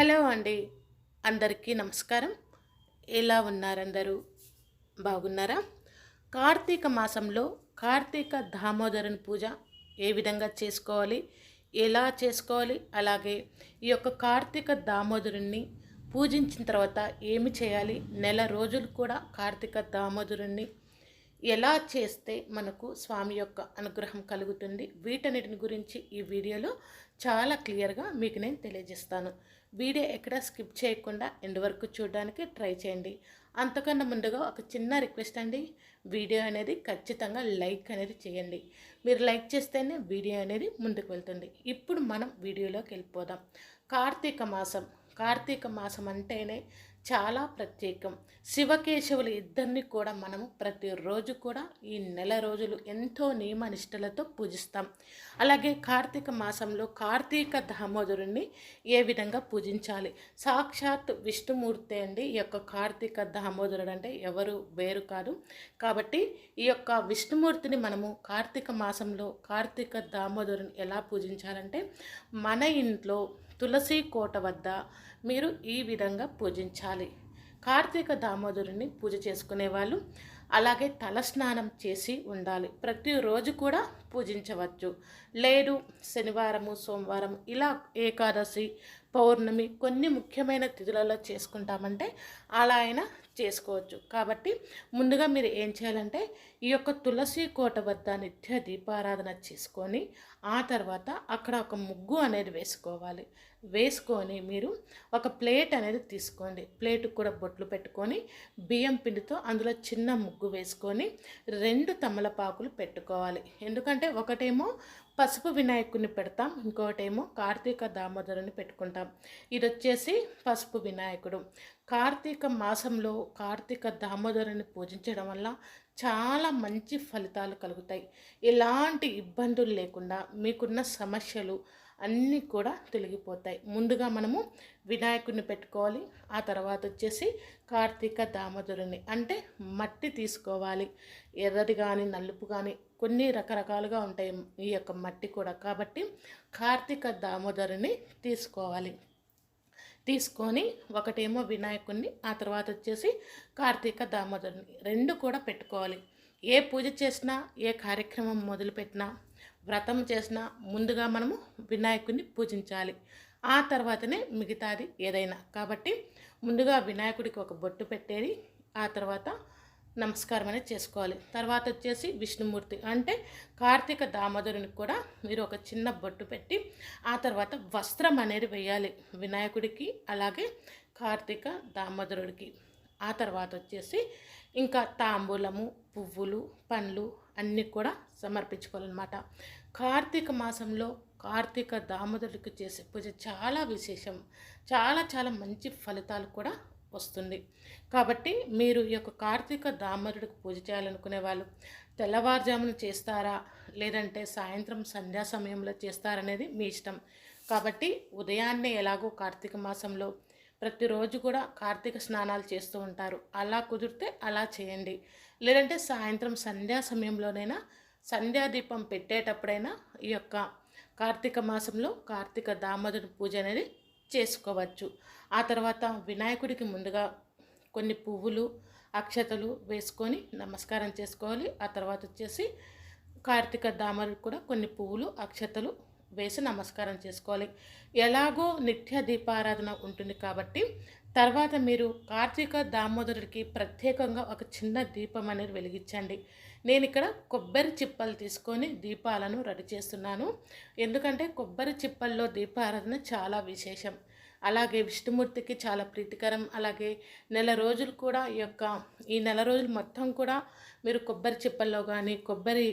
Hello అండి. అందరికీ నమస్కారం. ఎలా ఉన్నారందరూ? బాగున్నారా? కార్తీక మాసంలో కార్తీక దామోదరుని పూజ ఏ విధంగా చేసుకోవాలి? ఎలా చేసుకోవాలి? అలాగే ఈ యొక్క కార్తీక దామోదరుణ్ణి పూజించిన తర్వాత ఏమి చేయాలి? నెల రోజులు కూడా కార్తీక దామోదరుణ్ణి ఎలా చేస్తే మనకు స్వామి యొక్క అనుగ్రహం కలుగుతుంది? వీటన్నిటిని గురించి ఈ వీడియోలో చాలా క్లియర్గా మీకు నేను తెలియజేస్తాను. వీడియో ఎక్కడ స్కిప్ చేయకుండా ఎండ్ వరకు చూడడానికి ట్రై చేయండి. అంతకన్నా ముందుగా ఒక చిన్న రిక్వెస్ట్ అండి. వీడియో అనేది ఖచ్చితంగా లైక్ అనేది చేయండి. మీరు లైక్ చేస్తేనే వీడియో అనేది ముందుకు వెళ్తుంది. ఇప్పుడు మనం వీడియోలోకి వెళ్ళిపోదాం. కార్తీక మాసం. కార్తీక మాసం అంటేనే చాలా ప్రత్యేకం. శివకేశవులు ఇద్దరిని కూడా మనము ప్రతిరోజు కూడా ఈ నెల రోజులు ఎంతో నియమ నిష్టలతో పూజిస్తాం. అలాగే కార్తీక మాసంలో కార్తీక దామోదరుణ్ణి ఏ విధంగా పూజించాలి? సాక్షాత్ విష్ణుమూర్తి అండి. ఈ యొక్క కార్తీక దామోదరుడు అంటే ఎవరు వేరు కాదు. కాబట్టి ఈ యొక్క విష్ణుమూర్తిని మనము కార్తీక మాసంలో కార్తీక దామోదరుని ఎలా పూజించాలంటే మన ఇంట్లో తులసి కోట వద్ద మీరు ఈ విధంగా పూజించాలి. కార్తీక దామోదరుని పూజ చేసుకునే వాళ్ళు అలాగే తలస్నానం చేసి ఉండాలి. ప్రతిరోజు కూడా పూజించవచ్చు. లేదు శనివారము సోమవారం ఇలా ఏకాదశి పౌర్ణమి కొన్ని ముఖ్యమైన తిథులలో చేసుకుంటామంటే అలా అయినా చేసుకోవచ్చు. కాబట్టి ముందుగా మీరు ఏం చేయాలంటే ఈ యొక్క తులసి కోట వద్ద నిత్య దీపారాధన చేసుకొని ఆ తర్వాత అక్కడ ఒక ముగ్గు అనేది వేసుకోవాలి. వేసుకొని మీరు ఒక ప్లేట్ అనేది తీసుకోండి. ప్లేట్ కూడా బొట్లు పెట్టుకొని బియ్యం పిండితో అందులో చిన్న ముగ్గు వేసుకొని రెండు తమలపాకులు పెట్టుకోవాలి. ఎందుకంటే ఒకటేమో పసుపు వినాయకుడిని పెడతాం ఇంకోటేమో కార్తీక దామోదరుని పెట్టుకుంటాం. ఇది వచ్చేసి పసుపు వినాయకుడు. కార్తీక మాసంలో కార్తీక దామోదరుని పూజించడం వల్ల చాలా మంచి ఫలితాలు కలుగుతాయి. ఎలాంటి ఇబ్బందులు లేకుండా మీకున్న సమస్యలు అన్నీ కూడా తొలగిపోతాయి. ముందుగా మనము వినాయకుడిని పెట్టుకోవాలి ఆ తర్వాత వచ్చేసి కార్తీక దామోదరుని అంటే మట్టి తీసుకోవాలి. ఎర్రది కానీ నలుపు కానీ కొన్ని రకరకాలుగా ఉంటాయి ఈ యొక్క మట్టి కూడా. కాబట్టి కార్తీక దామోదరుని తీసుకోవాలి. తీసుకొని ఒకటేమో వినాయకుడిని ఆ తర్వాత వచ్చేసి కార్తీక దామోదరుని రెండు కూడా పెట్టుకోవాలి. ఏ పూజ చేసినా ఏ కార్యక్రమం మొదలుపెట్టినా వ్రతం చేసినా ముందుగా మనము వినాయకుడిని పూజించాలి. ఆ తర్వాతనే మిగతాది ఏదైనా. కాబట్టి ముందుగా వినాయకుడికి ఒక బొట్టు పెట్టేది ఆ తర్వాత నమస్కారం అనేది చేసుకోవాలి. తర్వాత వచ్చేసి విష్ణుమూర్తి. అంటే కార్తీక దామోదరునికి కూడా మీరు ఒక చిన్న బొట్టు పెట్టి ఆ తర్వాత వస్త్రం అనేది వేయాలి వినాయకుడికి అలాగే కార్తీక దామోదరుడికి. ఆ తర్వాత వచ్చేసి ఇంకా తాంబూలము పువ్వులు పండ్లు అన్నీ కూడా సమర్పించుకోవాలన్నమాట. కార్తీక మాసంలో కార్తీక దామోదరుడికి చేసే పూజ చాలా విశేషం. చాలా చాలా మంచి ఫలితాలు కూడా వస్తుంది. కాబట్టి మీరు ఈ యొక్క కార్తీక దామరుడికి పూజ చేయాలనుకునే వాళ్ళు తెల్లవారుజామున చేస్తారా? లేదంటే సాయంత్రం సంధ్యా సమయంలో చేస్తారనేది మీ ఇష్టం. కాబట్టి ఉదయాన్నే ఎలాగో కార్తీక మాసంలో ప్రతిరోజు కూడా కార్తీక స్నానాలు చేస్తూ ఉంటారు. అలా కుదిరితే అలా చేయండి. లేదంటే సాయంత్రం సంధ్యా సమయంలోనైనా సంధ్యాదీపం పెట్టేటప్పుడైనా ఈ యొక్క కార్తీక మాసంలో కార్తీక దామోదరు పూజ అనేది చేసుకోవచ్చు. ఆ తర్వాత వినాయకుడికి ముందుగా కొన్ని పువ్వులు అక్షతలు వేసుకొని నమస్కారం చేసుకోవాలి. ఆ తర్వాత వచ్చేసి కార్తీక దామరుడికి కూడా కొన్ని పువ్వులు అక్షతలు వేసి నమస్కారం చేసుకోవాలి. ఎలాగో నిత్య దీపారాధన ఉంటుంది కాబట్టి తర్వాత మీరు కార్తీక దామోదరుడికి ప్రత్యేకంగా ఒక చిన్న దీపం అనేది వెలిగించండి. నేను ఇక్కడ కొబ్బరి చిప్పలు తీసుకొని దీపాలను రెడీ చేస్తున్నాను. ఎందుకంటే కొబ్బరి చిప్పల్లో దీపారాధన చాలా విశేషం. అలాగే విష్ణుమూర్తికి చాలా ప్రీతికరం. అలాగే నెల రోజులు కూడా ఈ యొక్క ఈ నెల రోజులు మొత్తం కూడా మీరు కొబ్బరి చిప్పల్లో కానీ కొబ్బరి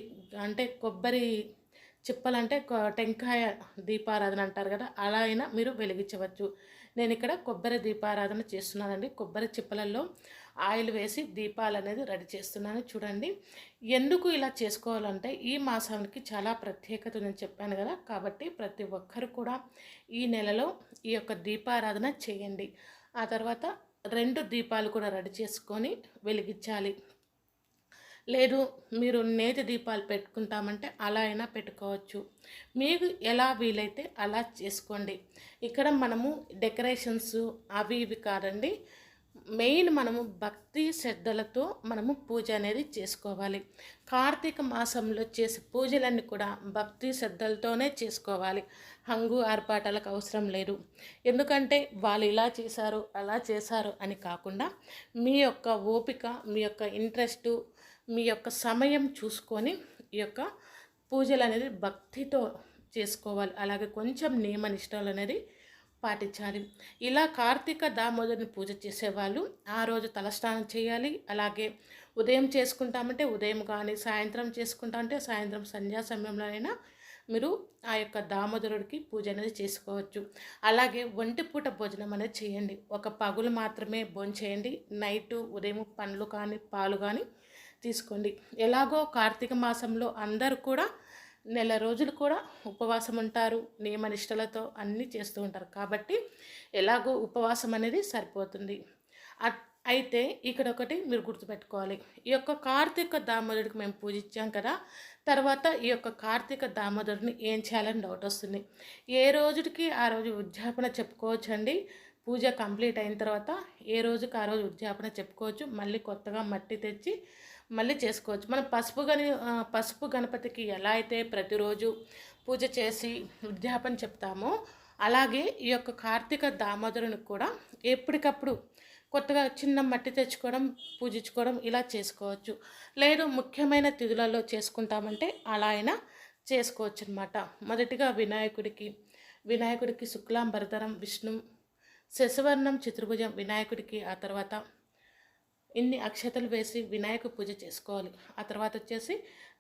అంటే కొబ్బరి చిప్పలంటే టెంకాయ దీపారాధన అంటారు కదా అలా అయినా మీరు వెలిగించవచ్చు. నేను ఇక్కడ కొబ్బరి దీపారాధన చేస్తున్నానండి. కొబ్బరి చిప్పలలో ఆయిల్ వేసి దీపాలు అనేది రెడీ చేస్తున్నాను. చూడండి ఎందుకు ఇలా చేసుకోవాలంటే ఈ మాసానికి చాలా ప్రత్యేకత నేను చెప్పాను కదా కాబట్టి ప్రతి ఒక్కరు కూడా ఈ నెలలో ఈ యొక్క దీపారాధన చేయండి. ఆ తర్వాత రెండు దీపాలు కూడా రెడీ చేసుకొని వెలిగించాలి. లేదు మీరు నేతి దీపాలు పెట్టుకుంటామంటే అలా అయినా పెట్టుకోవచ్చు. మీకు ఎలా వీలైతే అలా చేసుకోండి. ఇక్కడ మనము డెకరేషన్స్ అవి ఇవి కాదండి. మెయిన్ మనము భక్తి శ్రద్ధలతో మనము పూజ అనేది చేసుకోవాలి. కార్తీక మాసంలో చేసే పూజలన్నీ కూడా భక్తి శ్రద్ధలతోనే చేసుకోవాలి. హంగు ఆర్పాటాలకు అవసరం లేదు. ఎందుకంటే వాళ్ళు ఇలా చేశారు అలా చేశారు అని కాకుండా మీ యొక్క ఓపిక మీ యొక్క ఇంట్రెస్టు మీ యొక్క సమయం చూసుకొని ఈ యొక్క పూజలు అనేది భక్తితో చేసుకోవాలి. అలాగే కొంచెం నియమ నిష్టలు అనేది పాటించాలి. ఇలా కార్తీక దామోదరుని పూజ చేసేవాళ్ళు ఆ రోజు తలస్నానం చేయాలి. అలాగే ఉదయం చేసుకుంటామంటే ఉదయం కానీ సాయంత్రం చేసుకుంటామంటే సాయంత్రం సంధ్యా సమయంలోనైనా మీరు ఆ యొక్క దామోదరుడికి పూజ అనేది చేసుకోవచ్చు. అలాగే ఒంటి పూట భోజనం అనేది చేయండి. ఒక పగులు మాత్రమే భోజనం చేయండి నైట్ ఉదయం పండ్లు కానీ పాలు కానీ తీసుకోండి. ఎలాగో కార్తీక మాసంలో అందరూ కూడా నెల రోజులు కూడా ఉపవాసం ఉంటారు నియమనిష్టలతో అన్నీ చేస్తూ ఉంటారు. కాబట్టి ఎలాగో ఉపవాసం అనేది సరిపోతుంది. అయితే ఇక్కడ ఒకటి మీరు గుర్తుపెట్టుకోవాలి. ఈ యొక్క కార్తీక దామోదరుడికి మేము పూజించాం కదా తర్వాత ఈ యొక్క కార్తీక దామోదరుడిని ఏం చేయాలని డౌట్ వస్తుంది. ఏ రోజుకి ఆ రోజు ఉద్యాపన చెప్పుకోవచ్చండి? పూజ కంప్లీట్ అయిన తర్వాత ఏ రోజుకి ఆ రోజు ఉద్యాపన చెప్పుకోవచ్చు? మళ్ళీ కొత్తగా మట్టి తెచ్చి మళ్ళీ చేసుకోవచ్చు. మనం పసుపు గని పసుపు గణపతికి ఎలా అయితే ప్రతిరోజు పూజ చేసి ఉద్యాపన చెప్తామో అలాగే ఈ యొక్క కార్తీక దామోదరునికి కూడా ఎప్పటికప్పుడు కొత్తగా చిన్న మట్టి తెచ్చుకోవడం పూజించుకోవడం ఇలా చేసుకోవచ్చు. లేదు ముఖ్యమైన తిథులలో చేసుకుంటామంటే అలా అయినా చేసుకోవచ్చు అనమాట మొదటిగా వినాయకుడికి వినాయకుడికి శుక్లాంబరధరం విష్ణు శశవర్ణం చతుర్భుజం వినాయకుడికి ఆ తర్వాత ఇన్ని అక్షతలు వేసి వినాయక పూజ చేసుకోవాలి. ఆ తర్వాత వచ్చేసి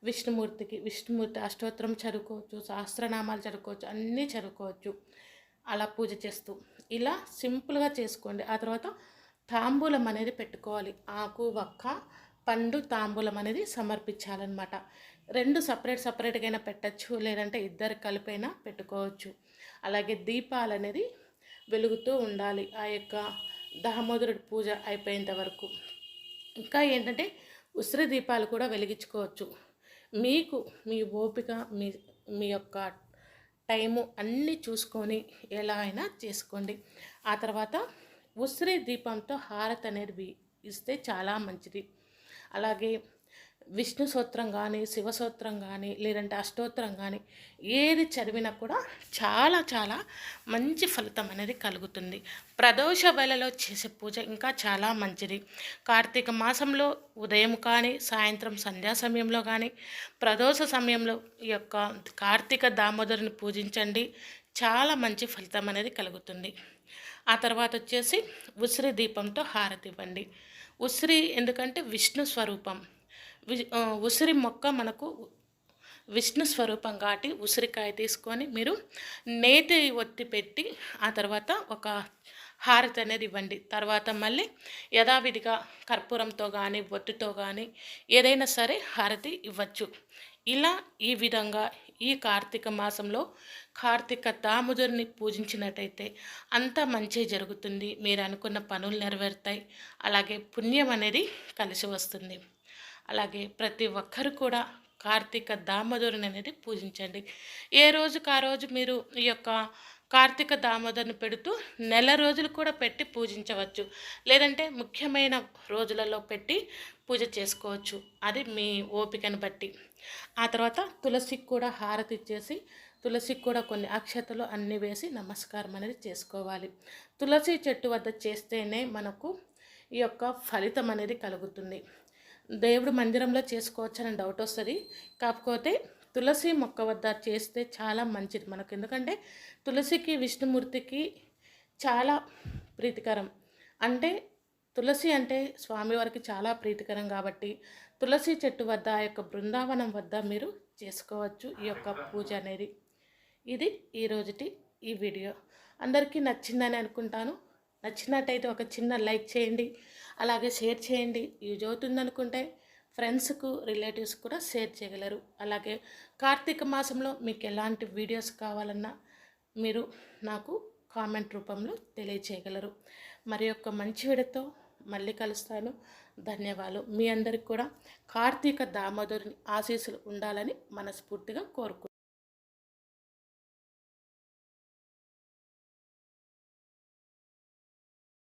విష్ణుమూర్తికి విష్ణుమూర్తి అష్టోత్తరం చదువుకోవచ్చు సహస్రనామాలు చదువుకోవచ్చు అన్నీ చదువుకోవచ్చు. అలా పూజ చేస్తూ ఇలా సింపుల్గా చేసుకోండి. ఆ తర్వాత తాంబూలం అనేది పెట్టుకోవాలి. ఆకు వక్క పండు తాంబూలం అనేది సమర్పించాలన్నమాట. రెండు సపరేట్ సపరేట్గా అయినా పెట్టచ్చు లేదంటే ఇద్దరు కలిపైనా పెట్టుకోవచ్చు. అలాగే దీపాలు అనేది వెలుగుతూ ఉండాలి. ఆ యొక్క దామోదరుడి పూజ అయిపోయేంత వరకు. ఇంకా ఏంటంటే ఉసిరి దీపాలు కూడా వెలిగించుకోవచ్చు. మీకు మీ ఓపిక మీ మీ యొక్క టైము అన్నీ చూసుకొని ఎలా అయినా చేసుకోండి. ఆ తర్వాత ఉసిరి దీపంతో హారతి అనేది ఇస్తే చాలా మంచిది. అలాగే విష్ణు సూత్రం కానీ శివసూత్రం కానీ లేదంటే అష్టోత్తరం కానీ ఏది చదివినా కూడా చాలా చాలా మంచి ఫలితం అనేది కలుగుతుంది. ప్రదోష వేళలో చేసే పూజ ఇంకా చాలా మంచిది. కార్తీక మాసంలో ఉదయం కానీ సాయంత్రం సంధ్యా సమయంలో కానీ ప్రదోష సమయంలో ఈ యొక్క కార్తీక దామోదరుని పూజించండి. చాలా మంచి ఫలితం అనేది కలుగుతుంది. ఆ తర్వాత వచ్చేసి ఉసిరి దీపంతో హారతి ఇవ్వండి. ఉసిరి ఎందుకంటే విష్ణు స్వరూపం. ఉసిరి మొక్క మనకు విష్ణు స్వరూపం కాటి ఉసిరికాయ తీసుకొని మీరు నేతి ఒత్తి పెట్టి ఆ తర్వాత ఒక హారతి అనేది ఇవ్వండి. తర్వాత మళ్ళీ యథావిధిగా కర్పూరంతో కానీ ఒత్తితో కానీ ఏదైనా సరే హారతి ఇవ్వచ్చు. ఇలా ఈ విధంగా ఈ కార్తీక మాసంలో కార్తీక దాముదురిని పూజించినట్టయితే అంత మంచి జరుగుతుంది. మీరు అనుకున్న పనులు నెరవేరుతాయి. అలాగే పుణ్యం అనేది కలిసి వస్తుంది. అలాగే ప్రతి ఒక్కరు కూడా కార్తీక దామోదరుని అనేది పూజించండి. ఏ రోజుకు ఆ రోజు మీరు ఈ యొక్క కార్తీక దామోదరుని పెడుతూ నెల రోజులు కూడా పెట్టి పూజించవచ్చు. లేదంటే ముఖ్యమైన రోజులలో పెట్టి పూజ చేసుకోవచ్చు. అది మీ ఓపికను బట్టి. ఆ తర్వాత తులసికి కూడా హారతి ఇచ్చేసి తులసికి కూడా కొన్ని అక్షతలు అన్నీ వేసి నమస్కారం అనేది చేసుకోవాలి. తులసి చెట్టు వద్ద చేస్తేనే మనకు ఈ యొక్క ఫలితం అనేది కలుగుతుంది. దేవుడు మందిరంలో చేసుకోవచ్చని డౌట్ వస్తుంది. కాకపోతే తులసి మొక్క వద్ద చేస్తే చాలా మంచిది మనకు. ఎందుకంటే తులసికి విష్ణుమూర్తికి చాలా ప్రీతికరం. అంటే తులసి అంటే స్వామివారికి చాలా ప్రీతికరం కాబట్టి తులసి చెట్టు వద్ద ఆ యొక్క బృందావనం వద్ద మీరు చేసుకోవచ్చు ఈ యొక్క పూజ అనేది. ఇది ఈరోజుటి ఈ వీడియో. అందరికీ నచ్చిందని అనుకుంటాను. నచ్చినట్టయితే ఒక చిన్న లైక్ చేయండి. అలాగే షేర్ చేయండి. యూజ్ అవుతుందనుకుంటే ఫ్రెండ్స్కు రిలేటివ్స్ కూడా షేర్ చేయగలరు. అలాగే కార్తీక మాసంలో మీకు ఎలాంటి వీడియోస్ కావాలన్నా మీరు నాకు కామెంట్ రూపంలో తెలియచేయగలరు. మరి యొక్క మంచి విడతో మళ్ళీ కలుస్తాను. ధన్యవాదాలు. మీ అందరికి కూడా కార్తీక దామోదరుని ఆశీస్సులు ఉండాలని మనస్ఫూర్తిగా కోరుకుంటున్నాను